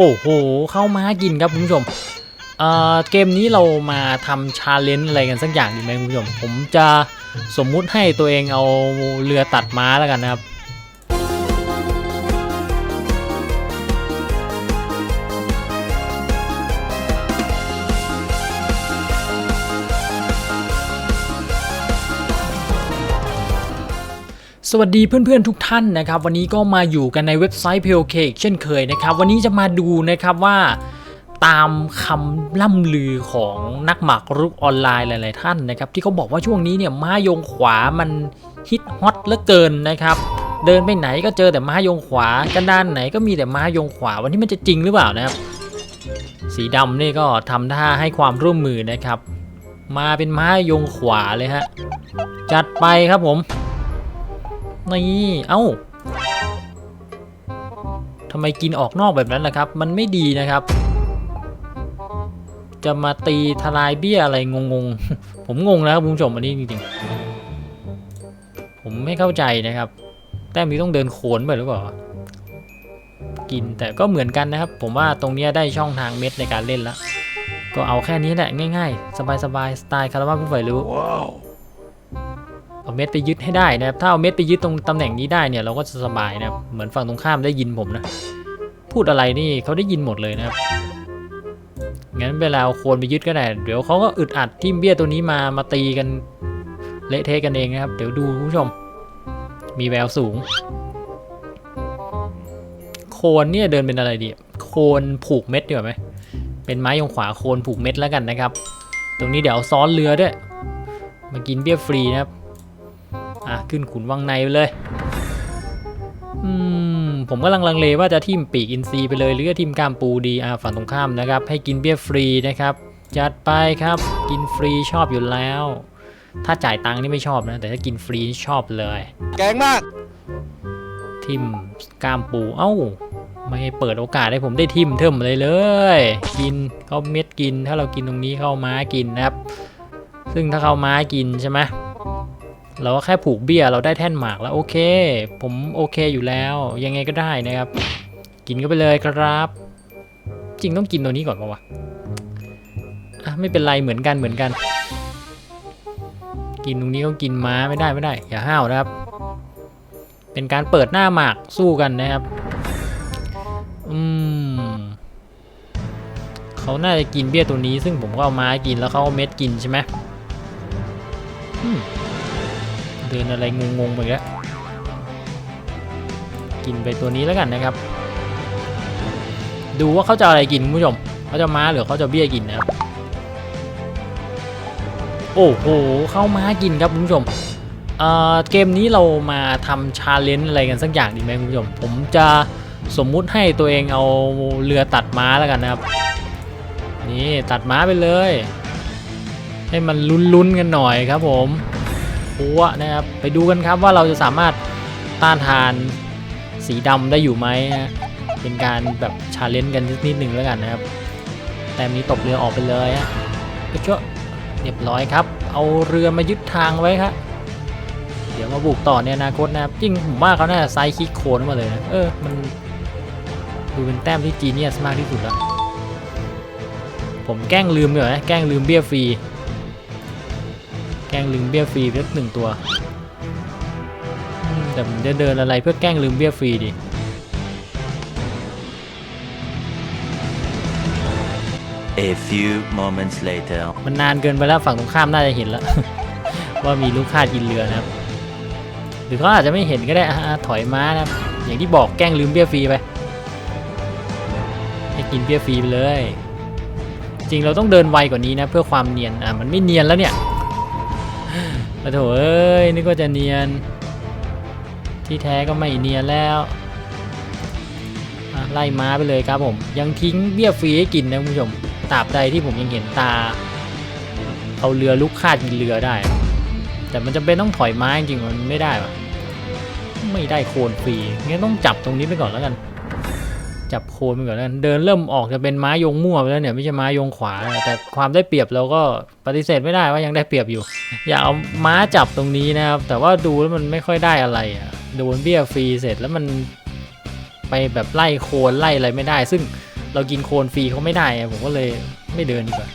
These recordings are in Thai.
โอ้โห เข้ามากินครับคุณผู้ชมเอ่อเกมนี้เรามาทำชาเลนจ์อะไรกันสักอย่างดีไหมคุณผู้ชม ผมจะสมมุติให้ตัวเองเอาเรือตัดม้าแล้วกันนะครับ สวัสดีเพื่อนๆทุกท่านนะครับวันนี้ก็มาอยู่กันในเว็บไซต์ POK อีกเช่นเคยนะครับ วันนี้จะมาดูนะครับว่าตามคำล่ำลือของนักหมากรุกออนไลน์หลายๆท่านนะครับ ที่เขาบอกว่าช่วงนี้เนี่ยม้ายงขวามันฮิตฮอตเหลือเกินนะครับ เดินไปไหนก็เจอแต่ม้ายงขวากันด้านไหนก็มีแต่ม้ายงขวาวันนี้มันจะจริงหรือเปล่านะครับ สีดำนี่ก็ทำท่าให้ความร่วมมือนะครับ มาเป็นม้ายงขวาเลยฮะจัดไปครับผม นี่เอ้าทำไมกินออกนอกแบบนั้นล่ะครับ มันไม่ดีนะครับ จะมาตีทลายเบี้ยอะไรงงๆผมงงนะครับคุณผู้ชมอันนี้จริงๆ ผมไม่เข้าใจนะครับ แต้มนี้ต้องเดินโขนไปหรือเปล่า กินแต่ก็เหมือนกันนะครับ ผมว่าตรงนี้ได้ช่องทางเม็ดในการเล่นแล้วก็เอาแค่นี้แหละง่ายๆ สบายๆสไตล์คาราบาผู้ใฝ่รู้ เอาเม็ดไปยึดให้ได้นะครับ ถ้าเอาเม็ดไปยึดตรงตำแหน่งนี้ได้เนี่ยเราก็จะสบายนะครับ เหมือนฝั่งตรงข้ามได้ยินผมนะ พูดอะไรนี่เขาได้ยินหมดเลยนะครับ งั้นเวลาเอาโคนไปยึดก็ได้ เดี๋ยวเขาก็อึดอัดทิมเบี้ยตัวนี้มา มาตีกันเละเทะกันเองนะครับ เดี๋ยวดูคุณผู้ชม มีแววสูง โคนเนี่ยเดินเป็นอะไรดี โคนผูกเม็ดดีกว่าไหม เป็นไม้ยงขวาโคนผูกเม็ดแล้วกันนะครับ ตรงนี้เดี๋ยวซ้อนเรือด้วยมากินเบี้ยฟรีนะครับ อะขึ้นขุนวังในไปเลยอืมผมกำลังลังเลว่าจะทิมปีกอินซีไปเลย หรือจะทิมกล้ามปูดีอ่าฝั่งตรงข้ามนะครับ ให้กินเบี้ยฟรีนะครับ จัดไปครับกินฟรีชอบอยู่แล้ว ถ้าจ่ายตังค์นี่ไม่ชอบนะ แต่ถ้ากินฟรีนี่ชอบเลย แกงมาก ทิมกล้ามปูเอ้า ไม่ให้เปิดโอกาสให้ผมได้ทิมเทิมเลยเลย กินเข้าเม็ดกินถ้าเรากินตรงนี้เข้าม้ากินนะครับ ซึ่งถ้าเข้าม้ากินใช่ไหม เราก็แค่ผูกเบี้ยเราได้แท่นหมากแล้วโอเค ผมโอเคอยู่แล้ว ยังไงก็ได้นะครับ กินก็ไปเลยครับ จริงต้องกินตัวนี้ก่อนปะวะอะไม่เป็นไรเหมือนกันเหมือนกัน กินตรงนี้ก็กินม้าไม่ได้ไม่ได้ อย่าห้าวนะครับ เป็นการเปิดหน้าหมากสู้กันนะครับ อืมเขาน่าจะกินเบี้ยตัวนี้ ซึ่งผมก็เอาม้ากินแล้วเขาเอาเม็ดกินใช่ไหมอืม เดินอะไรงงๆไปแล้วกินไปตัวนี้แล้วกันนะครับ ดูว่าเขาจะอะไรกินผู้ชมเขาจะม้าหรือเขาจะเบี้ยกินนะครับโอ้โหเข้าม้ากินครับผู้ชมเอ่อเกมนี้เรามาทำชาเลนจ์อะไรกันสักอย่างดีไหมผู้ชม ผมจะสมมุติให้ตัวเองเอาเรือตัดม้าแล้วกันนะครับ นี่ตัดม้าไปเลย ให้มันลุ้นๆกันหน่อยครับผม ปัวนะครับ ไปดูกันครับว่าเราจะสามารถต้านทานสีดำได้อยู่ไหมนะเป็นการแบบชาเลนจ์กันนิดนึงแล้วกันนะครับ แต้มนี้ตบเรือออกไปเลยฮะก็ชั่วเรียบร้อยครับ เอาเรือมายึดทางไว้ครับเดี๋ยวมาบุกต่อในอนาคตนะครับจริงผมว่าเขาน่าจะไซด์คิกโคนมาเลยนะเออมันดูเป็นแต้มที่จีเนียสมากที่สุดแล้วผมแกล้งลืมเลยนะแกล้งลืมเบี้ยฟรี ล้งลืมเบี้ยฟรีเพื่อหนึ่งตัวอืมแต่ผมจะเดินอะไรเพื่อแกล้งลืมเบี้ยฟรีดิ A few moments later. มันนานเกินไปแล้วฝั่งตรงข้ามน่าจะเห็นแล้ว ว่ามีลูกค้ากินเรือนะครับ หรือเขาอาจจะไม่เห็นก็ได้อะอะถอยม้านะครับ อย่างที่บอกแกล้งลืมเบี้ยฟรีไปให้กินเบี้ยฟรีไปเลย จริงเราต้องเดินไวกว่านี้นะ เพื่อความเนียนอะมันไม่เนียนแล้วเนี่ย โถเอ้ยนึกว่าจะเนียน ที่แท้ก็ไม่เนียนแล้วไล่ม้าไปเลยครับผม ยังทิ้งเบี้ยฟรีให้กินนะคุณผู้ชมตราบใดที่ผมยังเห็นตา เอาเรือลุกคาดกินเรือได้ แต่มันจำเป็นต้องถอยม้าจริงมันไม่ได้ปะไม่ได้โคนฟรีงั้นต้องจับตรงนี้ไปก่อนแล้วกัน จับโคนไปก่อนแล้วกันเดินเริ่มออกจะเป็นม้ายงมั่วไปแล้วเนี่ยไม่ใช่ม้ายงขวา แต่ความได้เปรียบเราก็ปฏิเสธไม่ได้ว่ายังได้เปรียบอยู่ อยากเอาม้าจับตรงนี้นะครับ แต่ว่าดูแล้วมันไม่ค่อยได้อะไรอะโดนเบี้ยฟรีเสร็จแล้วมันไปแบบไล่โคนไล่อะไรไม่ได้ ซึ่งเรากินโคนฟรีเขาไม่ได้ผมก็เลยไม่เดินดีกว่า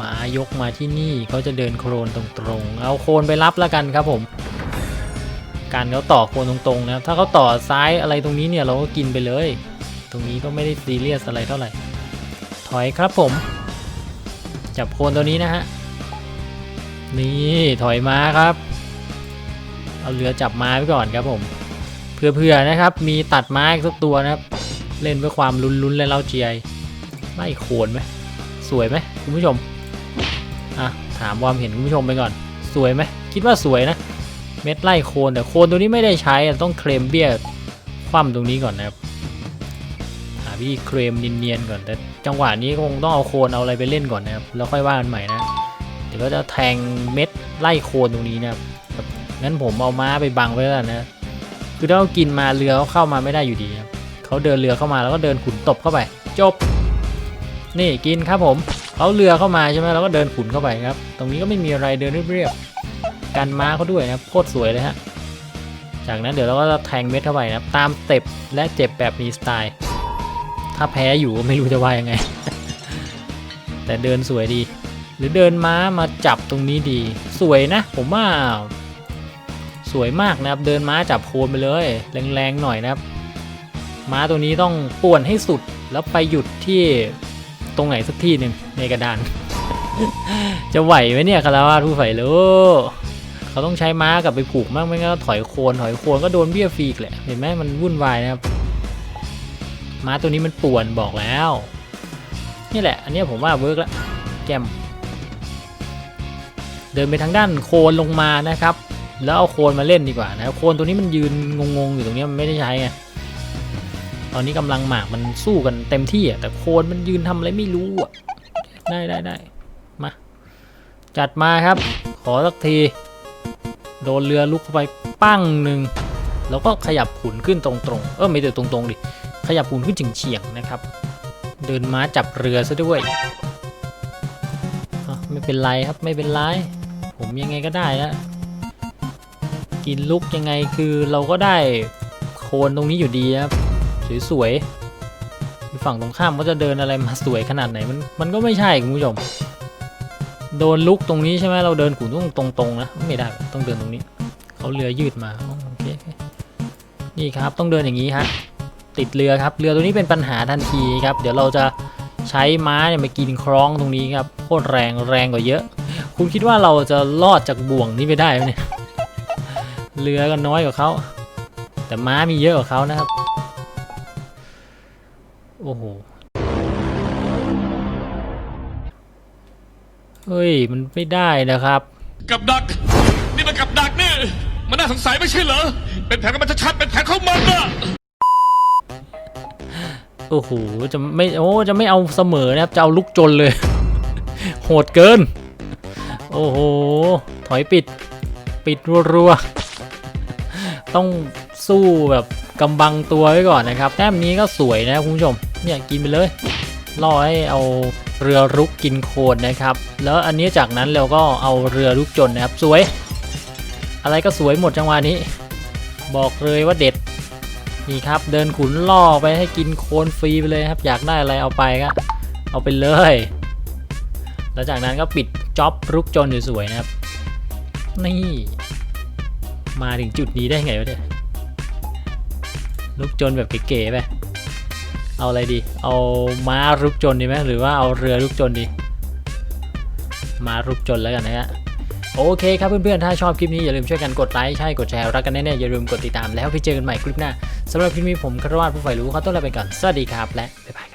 มายกมาที่นี่เขาจะเดินโคลนตรงๆ เอาโคลนไปรับแล้วกันครับผม การเขาต่อโคลนตรงๆนะครับถ้าเขาต่อซ้ายอะไรตรงนี้เนี่ยเราก็กินไปเลย ตรงนี้ก็ไม่ได้ซีเรียสอะไรเท่าไหร่ ถอยครับผม จับโคนตัวนี้นะฮะนี่ถอยมาครับ เอาเรือจับม้าไปก่อนครับผมเผื่อๆนะครับ มีตัดไม้สักตัวนะครับ เล่นเพื่อความลุ้นๆและเล่าเจียไล่โคนไหมสวยไหมคุณผู้ชมอะถามความเห็นคุณผู้ชมไปก่อน สวยไหมคิดว่าสวยนะ เม็ดไล่โคลนแต่โคลนตัวนี้ไม่ได้ใช้ต้องเคลมเบี้ยคว่ำตรงนี้ก่อนนะครับหาวิธีเคลมเนียนๆก่อน แต่จังหวะนี้คงต้องเอาโคลนเอาอะไรไปเล่นก่อนนะครับแล้วค่อยว่ากันใหม่นะเดี๋ยวก็จะแทงเม็ดไล่โคลนตรงนี้นะครับงั้นผมเอาม้าไปบังไว้แล้วนนะคือถ้าเรากินมาเรือเขาเข้ามาไม่ได้อยู่ดีครับเขาเดินเรือเข้ามาแล้วก็เดินขุนตบเข้าไป จบ นี่กินครับผมเขาเรือเข้ามาใช่ไหมเราก็เดินขุนเข้าไปครับ ตรงนี้ก็ไม่มีอะไรเดินเรียบๆ กันม้าเขาด้วยนะครับโคตรสวยเลยฮะจากนั้นเดี๋ยวเราก็จะแทงเม็ดเข้าไปนะครับตามสเต็ปและเจ็บแบบมีสไตล์ ถ้าแพ้อยู่ไม่รู้จะว่ายังไง แต่เดินสวยดี หรือเดินม้ามาจับตรงนี้ดี สวยนะ ผมว่า สวยมากนะครับเดินม้าจับโคนไปเลย แรงๆหน่อยนะครับม้าตัวนี้ต้องป่วนให้สุดแล้วไปหยุดที่ตรงไหนสักที่หนึ่งในกระดาน จะไหวไหมเนี่ยคาราวาผู้ใฝ่รู้ เขาต้องใช้ม้ากลับไปผูกมากไม่งั้นถอยโคนถอยโคนก็โดนเบี้ยฟรีกแหละเห็นไหมมันวุ่นวายนะครับม้าตัวนี้มันป่วนบอกแล้ว นี่แหละ อันนี้ผมว่าเวิร์กแล้วแจมเดินไปทางด้านโคนลงมานะครับ แล้วเอาโคนมาเล่นดีกว่านะโคนตัวนี้มันยืนงงๆอยู่ตรงนี้มันไม่ได้ใช้ไงตอนนี้กำลังหมากมันสู้กันเต็มที่อะแต่โคนมันยืนทำอะไรไม่รู้อะได้ได้ได้มา จัดมาครับ ขอสักที โดนเรือลุกเข้าไปปั้งหนึ่งแล้วก็ขยับขุนขึ้นตรงๆ เออไม่เดินตรงๆดิ ขยับขุนขึ้นเฉียงๆนะครับ เดินม้าจับเรือซะด้วย ไม่เป็นไรครับไม่เป็นไร ผมยังไงก็ได้แล้วกินลุกยังไงคือเราก็ได้โคนตรงนี้อยู่ดีครับ สวยๆฝั่งตรงข้ามก็จะเดินอะไรมาสวยขนาดไหนมันมันก็ไม่ใช่คุณผู้ชม โดนลุกตรงนี้ใช่ไหมเราเดินขุนต้องตรงๆนะไม่ได้ต้องเดินตรงนี้เขาเรือยืดมาโอเคโอเคนี่ครับต้องเดินอย่างนี้ฮะติดเรือครับ เรือตัวนี้เป็นปัญหาทันทีครับ เดี๋ยวเราจะใช้ม้าเนี่ยมากินคล้องตรงนี้ครับโคตรแรงแรงกว่าเยอะ คุณคิดว่าเราจะรอดจากบ่วงนี้ไปได้ไหมเนี่ยเรือก็น้อยกว่าเขาแต่ม้ามีเยอะกว่าเขานะครับ โอ้โห เฮ้ย มันไม่ได้นะครับ กับดัก นี่มันกับดักนี่ มันน่าสงสัยไม่ใช่เหรอ เป็นแผนของมันชัดๆเป็นแผนของมันอะโอ้โห จะไม่ โอ้ จะไม่เอาเสมอนะครับ จะเอาลุกจนเลย โหดเกิน โอ้โห ถอยปิด ปิดรัวๆ ต้องสู้แบบกำบังตัวไว้ก่อนนะครับ แต้มนี้ก็สวยนะคุณผู้ชม เนี่ยกินไปเลย รอให้เอาเรือรุกกินโคลนนะครับ แล้วอันนี้จากนั้นเราก็เอาเรือรุกจนนะครับ สวย อะไรก็สวยหมดจังหวะนี้ บอกเลยว่าเด็ดนี่ครับเดินขุนล่อไปให้กินโคลนฟรีไปเลยครับ อยากได้อะไรเอาไปก็เอาไปเลย แล้วจากนั้นก็ปิดจ็อบรุกจนสวยๆนะครับ นี่ มาถึงจุดนี้ได้ไงวะเนี่ยรุกจนแบบเก๋ๆไป เอาอะไรดี เอาม้ารุกจนดีไหมหรือว่าเอาเรือรุกจนดี ม้ารุกจนแล้วกันนะฮะโอเคครับเพื่อนๆ ถ้าชอบคลิปนี้อย่าลืมช่วยกันกดไลค์ใช่กดแชร์รักกันแน่ๆอย่าลืมกดติดตามแล้วไปเจอกันใหม่คลิปหน้าสำหรับคลิปนี้ผมคารวาสผู้ใฝ่รู้เขาต้องลาไปก่อนสวัสดีครับและบ๊ายบาย